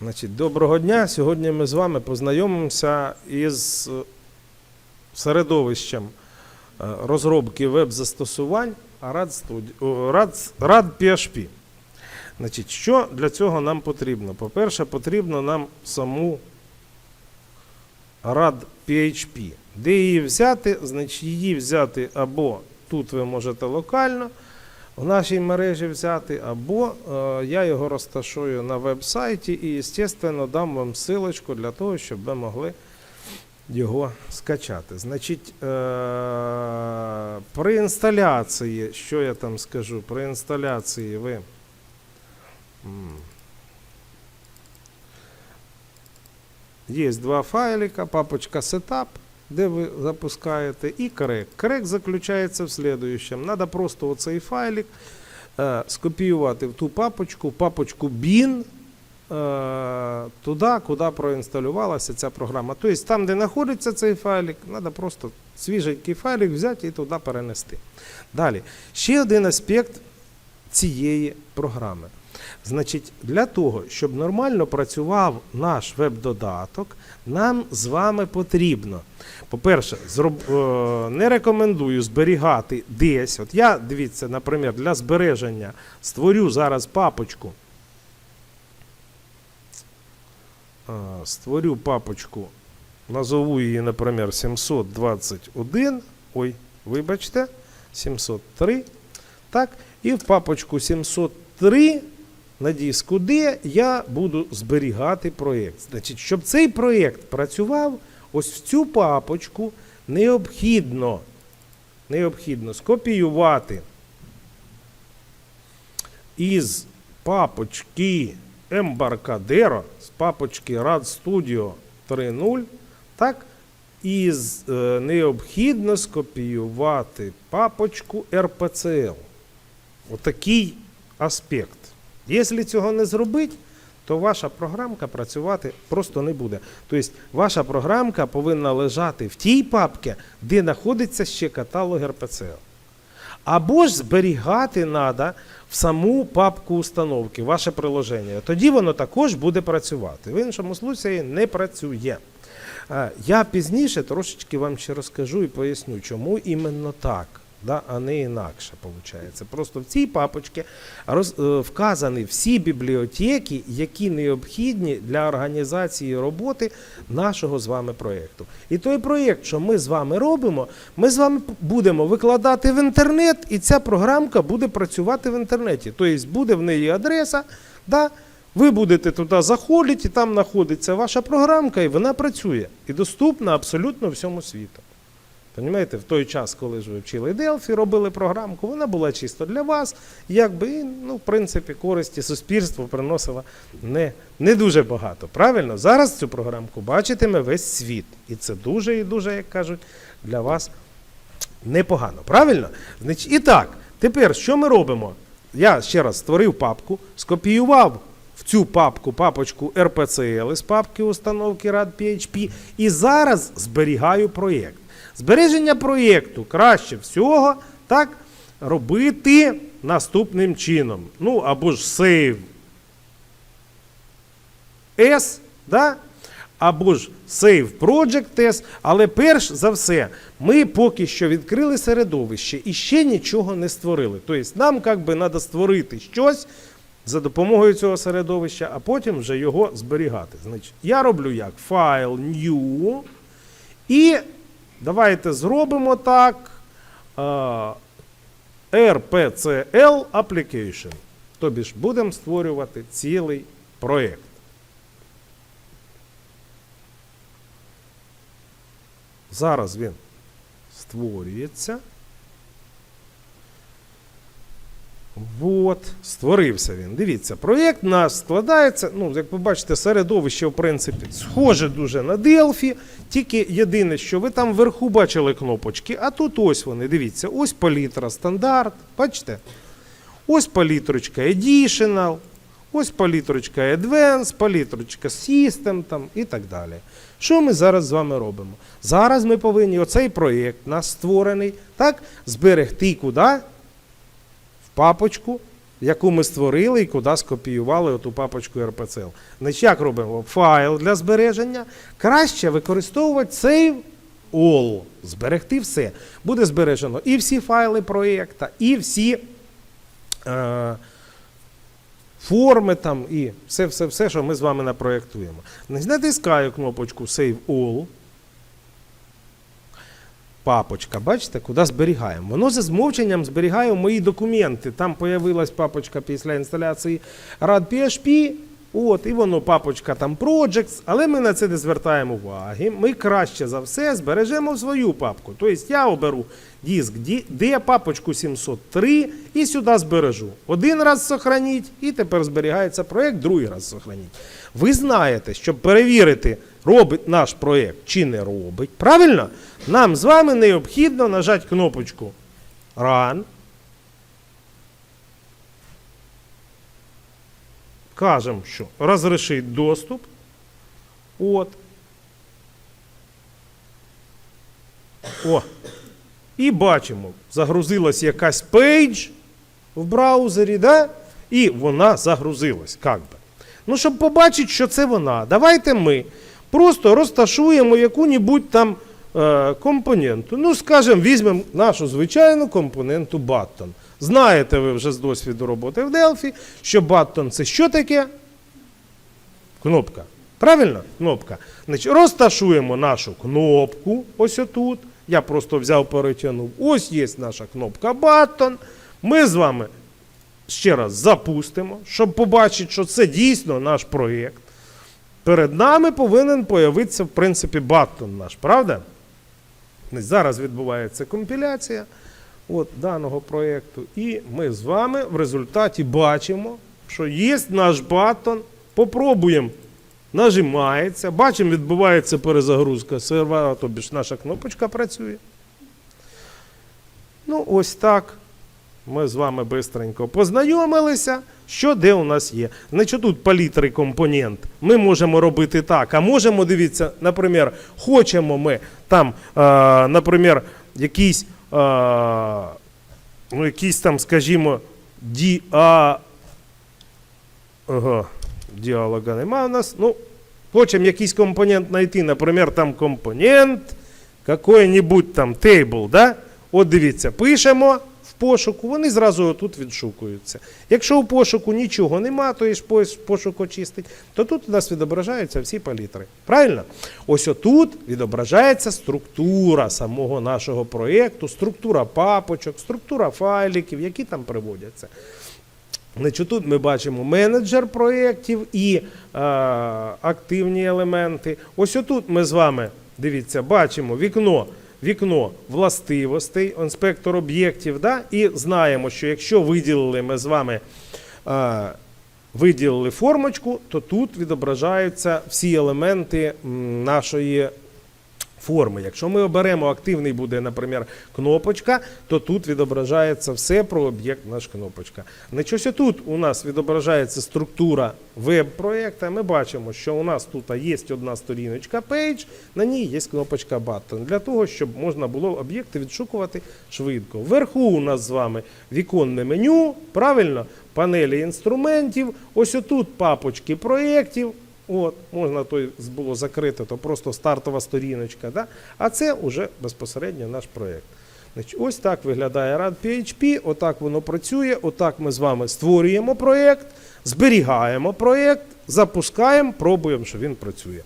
Значить, доброго дня. Сьогодні ми з вами познайомимося із е, середовищем е, розробки веб-застосувань RAD, PHP. Значить, що для цього нам потрібно? По-перше, потрібно нам саму RAD PHP. Де її взяти? Значить, її взяти або тут ви можете локально в нашій мережі взяти, або е, я його розташую на веб-сайті і, звісно, дам вам силочку для того, щоб ви могли його скачати. Значить, е, при інсталяції, що я там скажу, при інсталяції ви. Є два файлика, папочка Setup, де ви запускаєте, і корек. Корек заключається в следующем. Надо просто оцей файлик е, скопіювати в ту папочку, папочку bin, е, туди, куди проінсталювалася ця програма. Тобто там, де знаходиться цей файлик, треба просто свіженький файлик взяти і туди перенести. Далі, ще один аспект цієї програми. Значить, для того, щоб нормально працював наш веб-додаток, нам з вами потрібно. По-перше, е, не рекомендую зберігати десь. От я, дивіться, наприклад, для збереження створю зараз папочку. Е, Створю папочку, назову її, наприклад, 721. Ой, вибачте, 703. Так, і в папочку 703 на диску D я буду зберігати проєкт. Значить, щоб цей проєкт працював, ось в цю папочку необхідно, необхідно скопіювати із папочки Embarcadero, з папочки RAD Studio 3.0, так, із е, необхідно скопіювати папочку RPCL. Отакий аспект. Якщо цього не зробити, то ваша програмка працювати просто не буде. Тобто ваша програмка повинна лежати в тій папці, де знаходиться ще каталог RPCL. Або ж зберігати треба в саму папку установки, ваше приложення. Тоді воно також буде працювати. В іншому случаї не працює. Е, Я пізніше трошечки вам ще розкажу і поясню, чому іменно так, да, а не інакше. Виходить. Просто в цій папочці роз, е, вказані всі бібліотеки, які необхідні для організації роботи нашого з вами проєкту. І той проєкт, що ми з вами робимо, ми з вами будемо викладати в інтернет, і ця програмка буде працювати в інтернеті. Тобто буде в неї адреса. Да, ви будете туди заходити, і там знаходиться ваша програмка, і вона працює. І доступна абсолютно всьому світу. Понімаєте, в той час, коли ж ви вчили Delphi, робили програмку, вона була чисто для вас, якби, і, ну, в принципі, користі суспільству приносила не, не дуже багато. Правильно? Зараз цю програмку бачитиме весь світ. І це дуже і дуже, як кажуть, для вас непогано. Правильно? І так, тепер що ми робимо? Я ще раз створив папку, скопіював в цю папку папочку RPCL із папки установки RAD PHP і зараз зберігаю проєкт. Збереження проєкту краще всього так, робити наступним чином. Ну, або ж save S, да? або ж Save Project S, але перш за все, ми поки що відкрили середовище і ще нічого не створили. Тобто нам як би треба створити щось за допомогою цього середовища, а потім вже його зберігати. Значить, я роблю як файл new. І давайте зробимо так. RPCL Application. Тобі ж будемо створювати цілий проєкт. Зараз він створюється. От, створився він. Дивіться, проєкт наш складається. Ну, як ви бачите, середовище, в принципі, схоже дуже на Delphi. Тільки єдине, що ви там вверху бачили кнопочки, а тут ось вони. Дивіться, ось палітра стандарт. Бачите? Ось палітрочка Additional, ось палітрочка Advanced, палітрочка System там, і так далі. Що ми зараз з вами робимо? Зараз ми повинні оцей проєкт, наш створений, так, зберегти куди? Папочку яку ми створили і куди скопіювали оту папочку RPCL. Значить, як робимо? Файл для збереження. Краще використовувати Save All. Зберегти все. Буде збережено і всі файли проєкта, і всі. Е- форми там і все, все, все, що ми з вами напроєктуємо. Натискаю кнопочку Save All. Папочка, бачите, куди зберігаємо. Воно за змовченням зберігає мої документи. Там з'явилась папочка після інсталяції RAD PHP. От, і воно папочка там Projects, але ми на це не звертаємо уваги. Ми краще за все збережемо свою папку. Тобто я оберу диск D, папочку 703 і сюди збережу. Один раз сохраніть, і тепер зберігається проєкт, другий раз сохраніть. Ви знаєте, щоб перевірити, робить наш проєкт чи не робить. Правильно? Нам з вами необхідно нажати кнопочку Run. Кажемо, що розрешить доступ. От. О. І бачимо, загрузилась якась пейдж в браузері, да? і вона загрузилась. Как би. Ну, щоб побачити, що це вона, давайте ми просто розташуємо яку-небудь там е, компоненту. Ну, скажімо, візьмемо нашу звичайну компоненту button. Знаєте ви вже з досвіду роботи в Delphi, що button це що таке? Кнопка. Правильно? Кнопка. Значить, розташуємо нашу кнопку ось отут. Я просто взяв, перетягнув. Ось є наша кнопка Button. Ми з вами ще раз запустимо, щоб побачити, що це дійсно наш проєкт. Перед нами повинен появитися, в принципі, баттон наш, правда? Зараз відбувається компіляція от, даного проєкту. І ми з вами в результаті бачимо, що є наш баттон. Попробуємо. Нажимається. Бачимо, відбувається перезагрузка сервера, тобі ж наша кнопочка працює. Ну, ось так. Ми з вами бистренько познайомилися, що де у нас є. Значить, тут палітри компонент. Ми можемо робити так. А можемо, дивіться, наприклад, хочемо ми там, е, наприклад, якийсь, ну, якісь там, скажімо, діа... Ага, діалога нема у нас. Ну, хочемо якийсь компонент знайти, наприклад, там компонент, какой-нибудь там тейбл, да? От дивіться, пишемо пошуку, вони зразу тут відшукуються. Якщо у пошуку нічого нема, то і пошук очистить, то тут у нас відображаються всі палітри. Правильно? Ось отут відображається структура самого нашого проєкту, структура папочок, структура файликів, які там приводяться. Значить, тут ми бачимо менеджер проєктів і е, активні елементи. Ось отут ми з вами, дивіться, бачимо вікно, вікно властивостей, інспектор об'єктів, да? і знаємо, що якщо виділили ми з вами е, виділили формочку, то тут відображаються всі елементи нашої форми. Якщо ми оберемо активний буде, наприклад, кнопочка, то тут відображається все про об'єкт наш кнопочка. Значить, ось тут у нас відображається структура веб-проєкта. Ми бачимо, що у нас тут є одна сторіночка Page, на ній є кнопочка Button, для того, щоб можна було об'єкти відшукувати швидко. Вверху у нас з вами віконне меню, правильно, панелі інструментів. Ось отут папочки проєктів. От, можна той було закрити, то просто стартова сторіночка. Да? А це вже безпосередньо наш проєкт. Ось так виглядає RAD PHP, отак воно працює, отак ми з вами створюємо проєкт, зберігаємо проєкт, запускаємо, пробуємо, що він працює.